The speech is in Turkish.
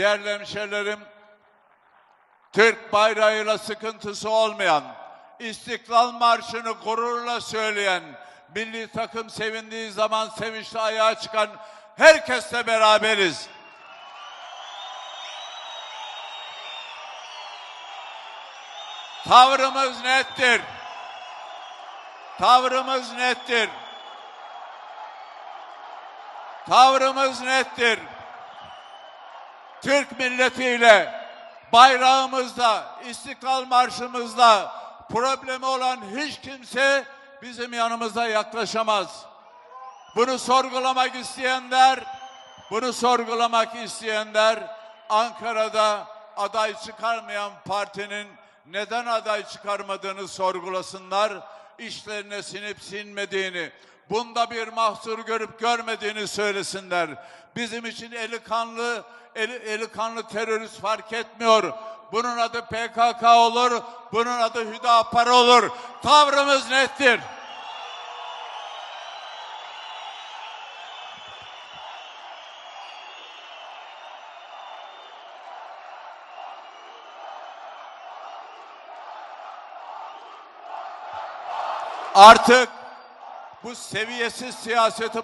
Değerli hemşehrilerim, Türk bayrağıyla sıkıntısı olmayan, İstiklal Marşı'nı gururla söyleyen, milli takım sevindiği zaman sevinçle ayağa çıkan herkesle beraberiz. Tavrımız nettir. Tavrımız nettir. Tavrımız nettir. Türk milletiyle bayrağımızda, İstiklal Marşımızda problemi olan hiç kimse bizim yanımıza yaklaşamaz. Bunu sorgulamak isteyenler, bunu sorgulamak isteyenler Ankara'da aday çıkarmayan partinin neden aday çıkarmadığını sorgulasınlar. İşlerine sinip sinmediğini, bunda bir mahsur görüp görmediğini söylesinler. Bizim için eli kanlı, eli, eli kanlı terörist fark etmiyor. Bunun adı PKK olur, bunun adı Hüdapar olur. Tavrımız nettir. Artık bu seviyesiz siyaseti